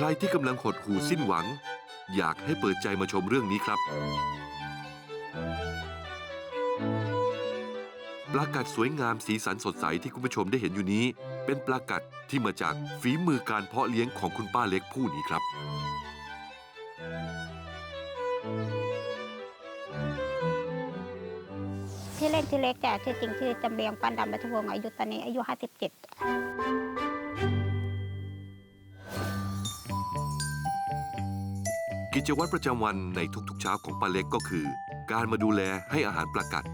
ใครที่กำลังหดหู่สิ้นหวัง อยากให้เปิดใจมาชมเรื่องนี้ครับ ปลากัดสวยงามสีสันสดใสที่คุณผู้ชมได้เห็นอยู่นี้ เป็นปลากัดที่มาจากฝีมือการเพาะเลี้ยงของคุณป้าเล็กผู้นี้ครับ ที่เล่นที่เล็กแต่ชื่อจริงชื่อจำเรียงปันดำรัชวงศ์อายุตอนนี้อายุ 57 กิจวัตรประจำวันในทุกๆเช้าของป้าเล็กก็คือ การมาดูแลให้อาหารปลากัด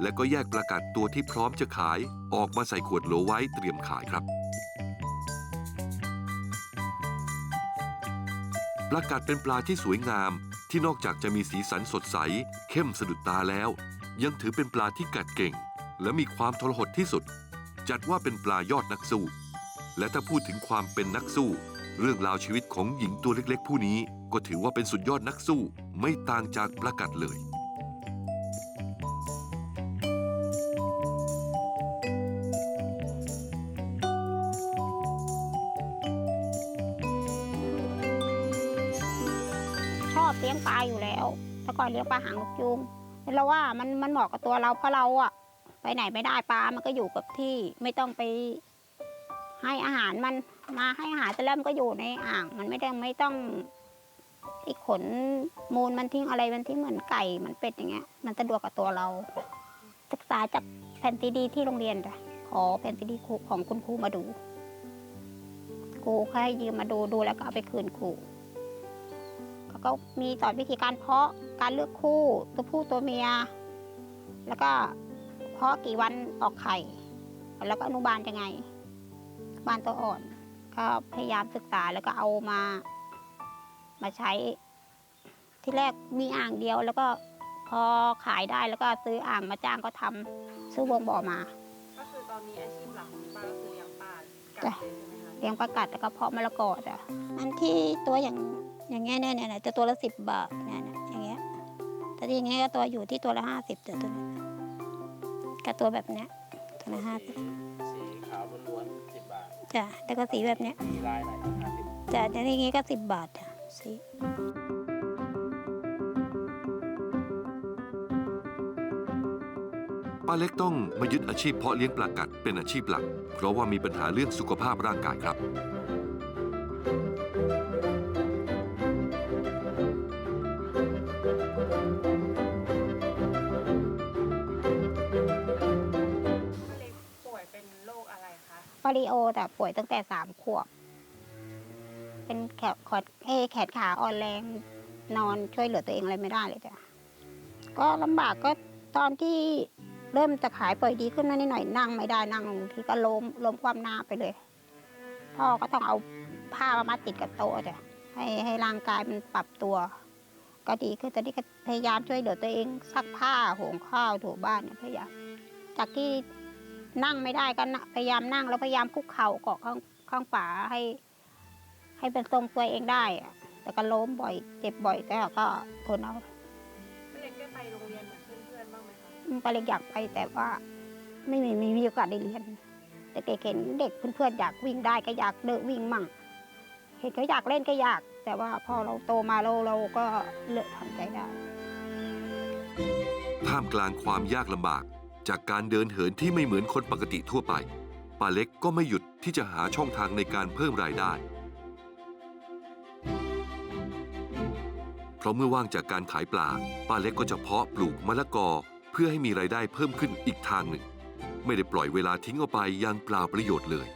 และก็แยกปลากัดตัวที่พร้อมจะขายออกมาใส่ขวดโหลไว้เตรียมขายครับปลากัดเป็นปลาที่สวยงาม ที่นอกจากจะมีสีสันสดใส เข้มสะดุดตาแล้ว ยังถือเป็นปลาที่กัดเก่ง และมีความทรหดที่สุด จัดว่าเป็นปลายอดนักสู้ และถ้าพูดถึงความเป็นนักสู้ เรื่องราวชีวิตของหญิงตัวเล็กๆ ผู้นี้ก็ถือว่าเป็นสุดยอดนักสู้ไม่ต่างจากปลากัดเลย ชอบเลี้ยงปลาอยู่แล้ว แต่ก่อนเลี้ยงปลาหางนกยูงเราว่ามันมันเหมาะกับตัวเราเพราะเราอะไปไหนไม่ได้ปลา มันก็อยู่กับที่ไม่ต้องไปให้อาหารมัน มาให้อาหารแต่แล้วมันก็อยู่ในอ่าง มันไม่ได้ไม่ต้องไอ้ขนมูลมันทิ้งอะไรมันทิ้งเหมือนไก่เหมือนเป็ดอย่างเงี้ย มันสะดวกกับตัวเรา ศึกษาจากแผ่นซีดีที่โรงเรียนจ้ะขอแผ่นซีดีของคุณครูมาดูครูเขาให้ยืมมาดูดูแล้วก็เอาไปคืนครูเขาก็มีสอนวิธีการเพาะการเลือกคู่ตัวผู้ตัวเมีย แล้วก็เพาะกี่วันออกไข่ แล้วก็อนุบาลยังไงบานตัวอ่อน ก็พยายามศึกษาแล้วก็เอามา มาใช้ ที่แรกมีอ่างเดียวแล้วก็พอขายได้แล้วก็ซื้ออ่างมาจ้างก็ทำซื้อวงบ่อมา ก็คือตอนนี้อาชีพหลักของคุณป้าก็คือเลี้ยงปลากัดจ้ะเลยใช่ไหมคะเลี้ยงปลากัดแล้วก็เพาะมะละกอจ้ะอันที่ตัวอย่างอย่างเงี้ยเนี่ยเนี่ยจะตัวละสิบบาทเนี่ยเนี่ยอย่างเงี้ยแต่ที่อย่างเงี้ยก็ตัวอยู่ที่ตัวละห้าสิบจ้ะตัวเนี้ยกับตัวแบบเนี้ยตัวละห้าสิบ จ้ะแล้วก็สีแบบเนี้ยมีลายหน่อยครับห้าสิบจ้ะแต่ที่อย่างงี้ก็สิบบาทจ้ะสีป้าเล็กต้องมายึดอาชีพเพาะเลี้ยงปลากัดเป็นอาชีพหลัก เพราะว่ามีปัญหาเรื่องสุขภาพร่างกายครับป้ คะปาริโอแต่ป่วยตั้งแต่สามขวบ เป็นแขนขอดเอแขนขาอ่อนแรงนอนช่วยเหลือตัวเองอะไรไม่ได้เลยจ้ะก็ลำบากก็ตอนที่เริ่มจะขายปล่อยดีขึ้นมานิดหน่อยนั่งไม่ได้นั่งทีก็ล้มล้มความหน้าไปเลยพ่อก็ต้องเอาผ้ามามัดติดกับโต๊ะจ้ะให้ให้ร่างกายมันปรับตัว ก็ดีขึ้นต่นี่ก็พยายามช่วยเหลือตัวเองซักผ้าหุงข้าวถูบ้านเนี่ยพยายามจากที่ นั่งไม่ได้ก็นะพยายามนั่งแล้วพยายามคุกเข่าเกาะข้างข้างฝาให้ ให้เป็นทรงตัวเองได้อะแต่ก็ล้มบ่อย เจ็บบ่อยแต่ก็ทนเอาป้าเล็กได้ไปโรงเรียนเหมือนเพื่อนๆบ้างไหมคะอืมป้าเล็กอยากไปแต่ว่าไม่มีไม่มีโอกาสได้เรียน แต่เด็กเห็นเด็กเพื่อนๆอยากวิ่งได้ก็อยากเดินวิ่งมั่งเห็นเขาอยากเล่นก็อยาก แต่ว่าพอเราโตมาเราเราก็เลิกทำใจได้ท่ามกลางความยากลำบาก จากการเดินเหินที่ไม่เหมือนคนปกติทั่วไปป้าเล็กก็ไม่หยุดที่จะหาช่องทางในการเพิ่มรายได้ เพราะเมื่อว่างจากการขายปลาป้าเล็กก็จะเพาะปลูกมะละกอเพื่อให้มีรายได้เพิ่มขึ้นอีกทางหนึ่ง ไม่ได้ปล่อยเวลาทิ้งเอาไปอย่างเปล่าประโยชน์เลย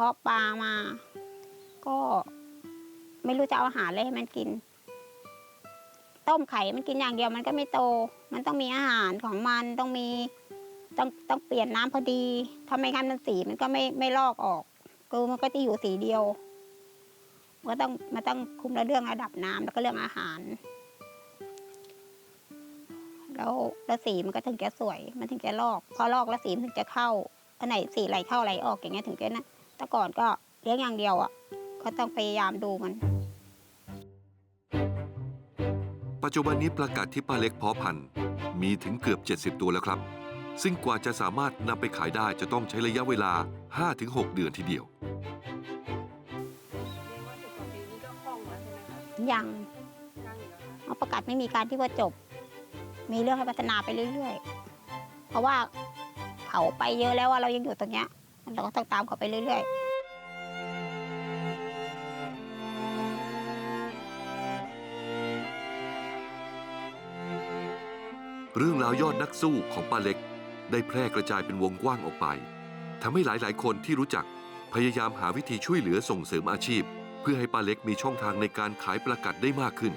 เพาะปลามา ก็ไม่รู้จะเอาอาหารอะไรให้มันกิน ต้มไข่มันกินอย่างเดียวมันก็ไม่โต มันต้องมีอาหารของมันต้องมีต้องต้องเปลี่ยนน้ำพอดีถ้าไม่งั้นมันสีมันก็ไม่ไม่ลอกออกคือมันก็จะอยู่สีเดียวมันก็ต้องมันต้องคุมเรื่องระดับน้ำแล้วก็เรื่องอาหาร แล้วแล้วสีมันก็ถึงจะสวย มันถึงจะลอก พอลอกแล้วสีมันถึงจะเข้าอันไหนสีไหลเข้าไหลออกอย่างเงี้ยถึงจะนะ แต่ก่อนก็เลี้ยงอย่างเดียวอะ ก็ต้องพยายามดูมัน ปัจจุบันนี้ปลากัดที่ป้าเล็กเพาะพันธุ์มีถึงเกือบ 70 ตัวแล้วครับ ซึ่งกว่าจะสามารถนำไปขายได้จะต้องใช้ระยะเวลา 5-6 เดือนทีเดียวเรียกว่าสิบกว่าปีนี่ก็คล่องแล้วใช่ไหมคะยังยังอยู่นะคะเอาประกาศไม่มีการที่ว่าจบ มีเรื่องให้พัฒนาไปเรื่อยๆ เพราะว่าเขาไปเยอะแล้วว่าเรายังอยู่ตรงเนี้ย เราก็ต้องตามเขาไปเรื่อย ๆเรื่องราวยอดนักสู้ของป้าเล็ก ได้แพร่กระจายเป็นวงกว้างออกไปทำให้หลายๆ คนที่รู้จักพยายามหาวิธีช่วยเหลือส่งเสริมอาชีพ เพื่อให้ป้าเล็กมีช่องทางในการขายปลากัดได้มากขึ้น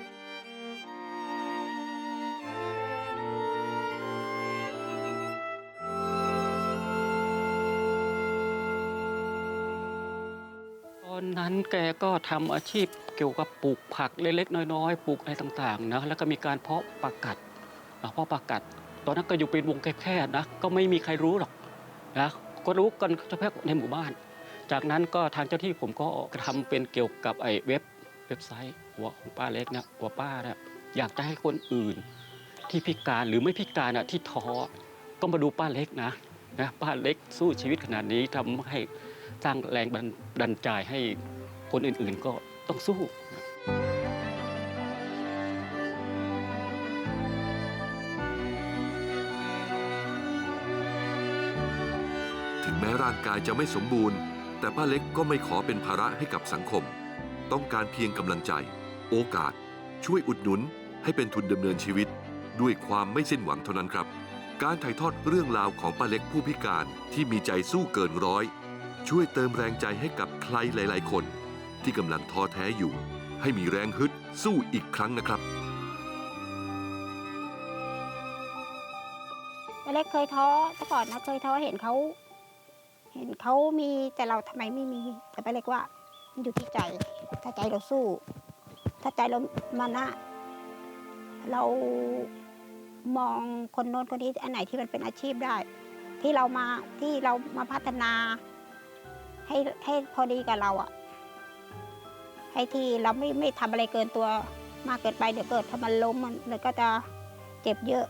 นั้นแกก็ทำอาชีพเกี่ยวกับปลูกผักเล็กๆน้อยๆปลูกอะไรต่างๆนะแล้วก็มีการเพาะปากัดอ่าเพาะปากัด ตอนนั้นก็อยู่เป็นวงแคบๆนะก็ไม่มีใครรู้หรอกนะก็รู้กันเฉพาะในหมู่บ้าน จากนั้นก็ทางเจ้าที่ผมก็ทำเป็นเกี่ยวกับไอ้เว็บเว็บไซต์หัวของป้าเล็กเนี่ยหัวป้าเนี่ยอยากจะให้คนอื่น ที่พิการหรือไม่พิการอะที่ท้อก็มาดูป้าเล็กนะนะป้าเล็กสู้ชีวิตขนาดนี้ทำให้ สร้างแรงบันดาลใจให้คนอื่นๆก็ต้องสู้ถึงแม้ร่างกายจะไม่สมบูรณ์ แต่ป้าเล็กก็ไม่ขอเป็นภาระให้กับสังคม ต้องการเพียงกำลังใจ โอกาส ช่วยอุดหนุน ให้เป็นทุนดำเนินชีวิต ด้วยความไม่สิ้นหวังเท่านั้นครับ การถ่ายทอดเรื่องราวของป้าเล็กผู้พิการที่มีใจสู้เกินร้อย ช่วยเติมแรงใจให้กับใครหลาย ๆ คน ที่กำลังท้อแท้อยู่ ให้มีแรงฮึดสู้อีกครั้งนะครับป้าเล็กเคยท้อแต่ก่อนนะเคยท้อเห็นเขาเห็นเขามีแต่เราทำไมไม่มี แต่ไปเล็กว่ามันอยู่ที่ใจ ถ้าใจเราสู้ ถ้าใจเรามานะ เรามองคนโน้นคนนี้อันไหนที่มันเป็นอาชีพได้ ที่เรามาที่เรามาพัฒนา ให้ให้พอดีกับเราอะให้ที่เราไม่ไม่ทำอะไรเกินตัวมากเกินไปเดี๋ยวเกิดถ้ามันล้มมันเลยก็จะเจ็บเยอะ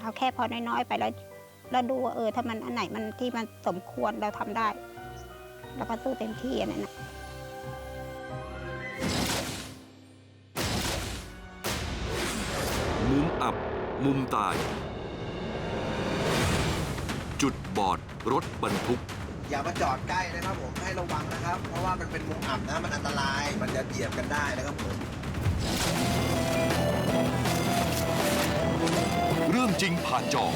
เอาแค่พอน้อยๆไปแล้วแล้วดูว่าเออถ้ามันอันไหนมันที่มันสมควรเราทำได้ แล้วก็สู้เต็มที่อันนั้นนะมุมอับ มุมตาย จุดบอดรถบรรทุก อย่ามาจอดใกล้นะครับผมให้ระวังนะครับ เพราะว่ามันเป็นมุมอับนะมันอันตรายมันจะเหยียบกันได้นะครับผมเรื่องจริงผ่านจอ